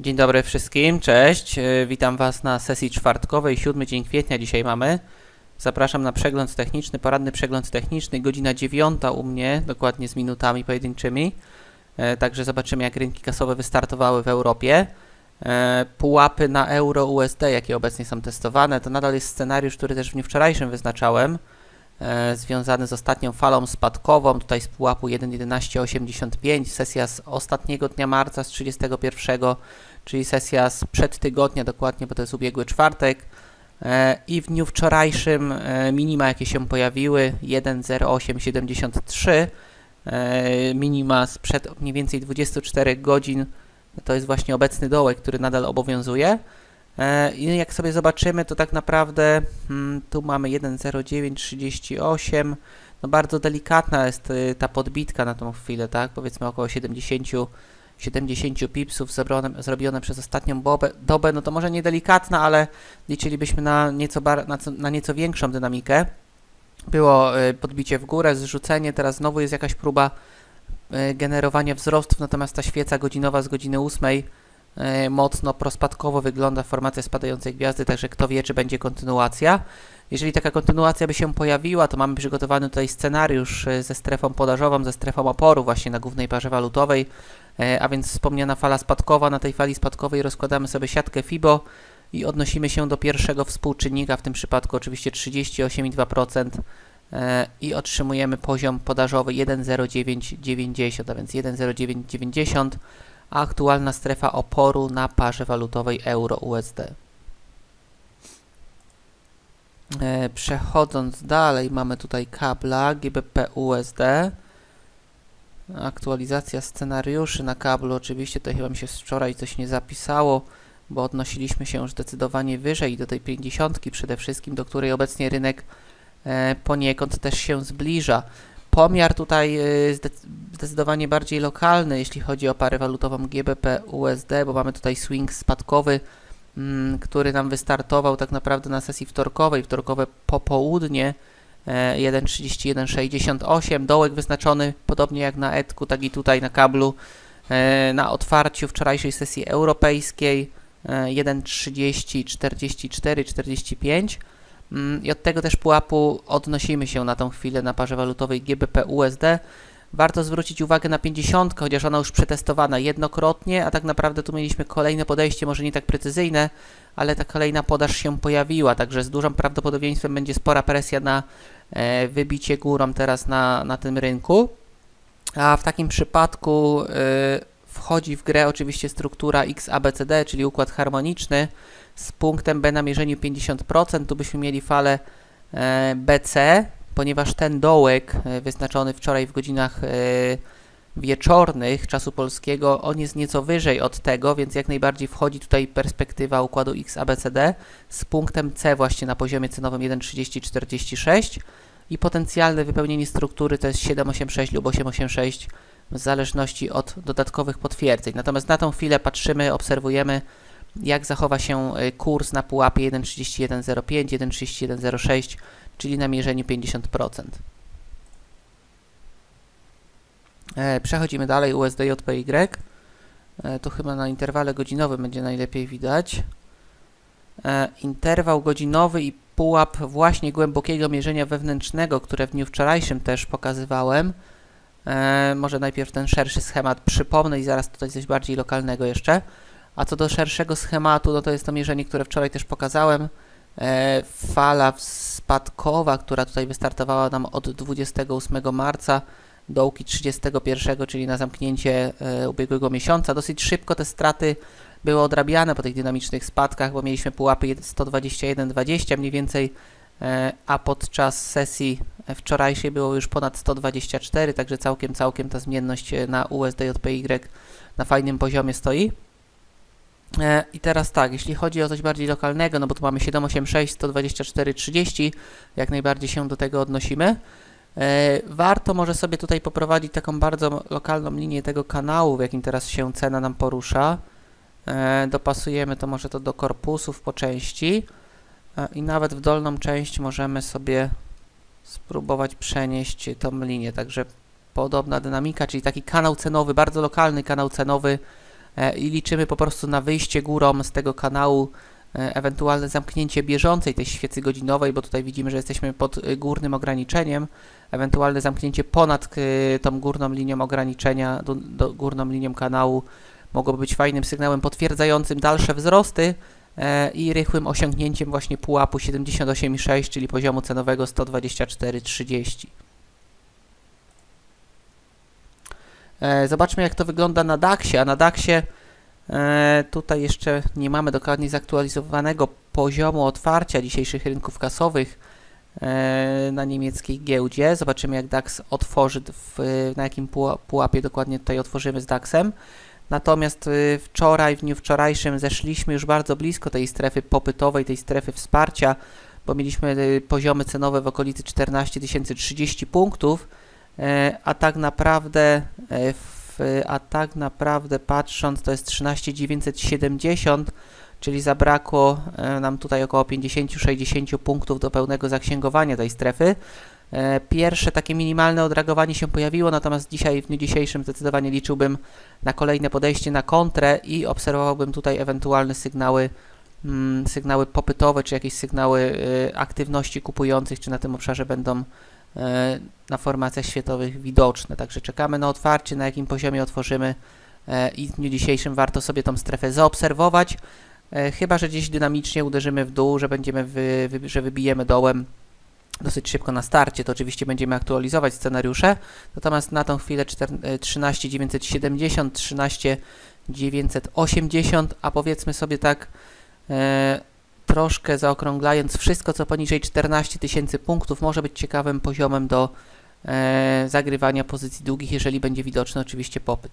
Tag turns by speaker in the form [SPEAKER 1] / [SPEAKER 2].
[SPEAKER 1] Dzień dobry wszystkim, cześć. E, Witam Was na sesji czwartkowej, siódmy dzień kwietnia dzisiaj mamy. Zapraszam na przegląd techniczny, poradny przegląd techniczny, godzina dziewiąta u mnie, dokładnie z minutami pojedynczymi. E, Także zobaczymy jak rynki kasowe wystartowały w Europie. E, Pułapy na euro USD, jakie obecnie są testowane, to nadal jest scenariusz, który też w dniu wczorajszym wyznaczałem, związany z ostatnią falą spadkową, tutaj z pułapu 1.1185, sesja z ostatniego dnia marca, z 31 czyli sesja sprzed tygodnia dokładnie, bo to jest ubiegły czwartek. E, I w dniu wczorajszym e, minima, jakie się pojawiły, 1.0873, e, minima sprzed mniej więcej 24 godzin, to jest właśnie obecny dołek, który nadal obowiązuje. E, I jak sobie zobaczymy, to tak naprawdę mm, tu mamy 1.0938, no bardzo delikatna jest y, ta podbitka na tą chwilę, tak? Powiedzmy około 70 70 pipsów zrobione, zrobione przez ostatnią bobę, dobę, no to może nie delikatna, ale liczylibyśmy na nieco, bar, na, co, na nieco większą dynamikę. Było y, podbicie w górę, zrzucenie, teraz znowu jest jakaś próba y, generowania wzrostów, natomiast ta świeca godzinowa z godziny 8 y, mocno prospadkowo wygląda formacja spadającej gwiazdy, także kto wie, czy będzie kontynuacja. Jeżeli taka kontynuacja by się pojawiła, to mamy przygotowany tutaj scenariusz y, ze strefą podażową, ze strefą oporu właśnie na głównej parze walutowej, E, a więc wspomniana fala spadkowa. Na tej fali spadkowej rozkładamy sobie siatkę FIBO i odnosimy się do pierwszego współczynnika, w tym przypadku oczywiście 38,2% e, i otrzymujemy poziom podażowy 1,0990, a więc 1,0990, aktualna strefa oporu na parze walutowej euro-USD. E, Przechodząc dalej, mamy tutaj kabla GBP-USD. Aktualizacja scenariuszy na kablu. Oczywiście to chyba mi się wczoraj coś nie zapisało, bo odnosiliśmy się już zdecydowanie wyżej do tej 50 przede wszystkim, do której obecnie rynek e, poniekąd też się zbliża. Pomiar tutaj e, zdec- zdecydowanie bardziej lokalny, jeśli chodzi o parę walutową GBP USD, bo mamy tutaj swing spadkowy, mm, który nam wystartował tak naprawdę na sesji wtorkowej, wtorkowe popołudnie. E, 1.31.68, dołek wyznaczony podobnie jak na Etku, tak i tutaj na kablu e, na otwarciu wczorajszej sesji europejskiej e, 1.30.44.45 Mm, i od tego też pułapu odnosimy się na tą chwilę na parze walutowej GBP USD. Warto zwrócić uwagę na 50, chociaż ona już przetestowana jednokrotnie, a tak naprawdę tu mieliśmy kolejne podejście, może nie tak precyzyjne, ale ta kolejna podaż się pojawiła, także z dużym prawdopodobieństwem będzie spora presja na e, wybicie górą teraz na, na tym rynku. A w takim przypadku e, wchodzi w grę oczywiście struktura XABCD, czyli układ harmoniczny z punktem B na mierzeniu 50%. Tu byśmy mieli falę e, BC, ponieważ ten dołek e, wyznaczony wczoraj w godzinach e, wieczornych czasu polskiego, on jest nieco wyżej od tego, więc jak najbardziej wchodzi tutaj perspektywa układu XABCD z punktem C właśnie na poziomie cenowym 1.3046 i potencjalne wypełnienie struktury to jest 786 lub 886 w zależności od dodatkowych potwierdzeń. Natomiast na tą chwilę patrzymy, obserwujemy jak zachowa się y, kurs na pułapie 1.3105, 1.3106, czyli na mierzeniu 50%. E, Przechodzimy dalej, USD JPY. E, Tu chyba na interwale godzinowym będzie najlepiej widać. E, Interwał godzinowy i pułap właśnie głębokiego mierzenia wewnętrznego, które w dniu wczorajszym też pokazywałem. E, Może najpierw ten szerszy schemat przypomnę i zaraz tutaj coś bardziej lokalnego jeszcze. A co do szerszego schematu, no to jest to mierzenie, które wczoraj też pokazałem. E, fala spadkowa, która tutaj wystartowała nam od 28 marca, dołki 31, czyli na zamknięcie e, ubiegłego miesiąca. Dosyć szybko te straty były odrabiane po tych dynamicznych spadkach, bo mieliśmy pułapy 121,20 mniej więcej, e, a podczas sesji wczorajszej było już ponad 124, także całkiem, całkiem ta zmienność na USD JPY na fajnym poziomie stoi. E, I teraz tak, jeśli chodzi o coś bardziej lokalnego, no bo tu mamy 786, 124, 30, jak najbardziej się do tego odnosimy. E, Warto może sobie tutaj poprowadzić taką bardzo lokalną linię tego kanału, w jakim teraz się cena nam porusza. E, Dopasujemy to może to do korpusów po części i nawet w dolną część możemy sobie spróbować przenieść tą linię, także podobna dynamika, czyli taki kanał cenowy, bardzo lokalny kanał cenowy i liczymy po prostu na wyjście górą z tego kanału, e, ewentualne zamknięcie bieżącej tej świecy godzinowej, bo tutaj widzimy, że jesteśmy pod y, górnym ograniczeniem, ewentualne zamknięcie ponad tą górną linią ograniczenia, do, do, górną linią kanału mogłoby być fajnym sygnałem potwierdzającym dalsze wzrosty e, i rychłym osiągnięciem właśnie pułapu 78,6, czyli poziomu cenowego 124,30. E, Zobaczmy jak to wygląda na DAX-ie, a na DAX-ie e, tutaj jeszcze nie mamy dokładnie zaktualizowanego poziomu otwarcia dzisiejszych rynków kasowych e, na niemieckiej giełdzie. Zobaczymy jak DAX otworzy, w, na jakim puła- pułapie dokładnie tutaj otworzymy z DAX-em. Natomiast wczoraj, w dniu wczorajszym zeszliśmy już bardzo blisko tej strefy popytowej, tej strefy wsparcia, bo mieliśmy poziomy cenowe w okolicy 14 030 punktów, e, a tak naprawdę e, a tak naprawdę patrząc to jest 13 970, czyli zabrakło e, nam tutaj około 50-60 punktów do pełnego zaksięgowania tej strefy. E, Pierwsze takie minimalne odreagowanie się pojawiło, natomiast dzisiaj, w dniu dzisiejszym zdecydowanie liczyłbym na kolejne podejście na kontrę i obserwowałbym tutaj ewentualne sygnały, mm, sygnały popytowe, czy jakieś sygnały aktywności kupujących, czy na tym obszarze będą na formacjach światowych widoczne. Także czekamy na otwarcie, na jakim poziomie otworzymy e, i w dniu dzisiejszym warto sobie tą strefę zaobserwować. E, Chyba, że gdzieś dynamicznie uderzymy w dół, że będziemy, wy, wy, że wybijemy dołem dosyć szybko na starcie, to oczywiście będziemy aktualizować scenariusze. Natomiast na tą chwilę czter- e, 13 970, 13 980, a powiedzmy sobie tak e, troszkę zaokrąglając, wszystko co poniżej 14 tysięcy punktów może być ciekawym poziomem do e, zagrywania pozycji długich, jeżeli będzie widoczny oczywiście popyt.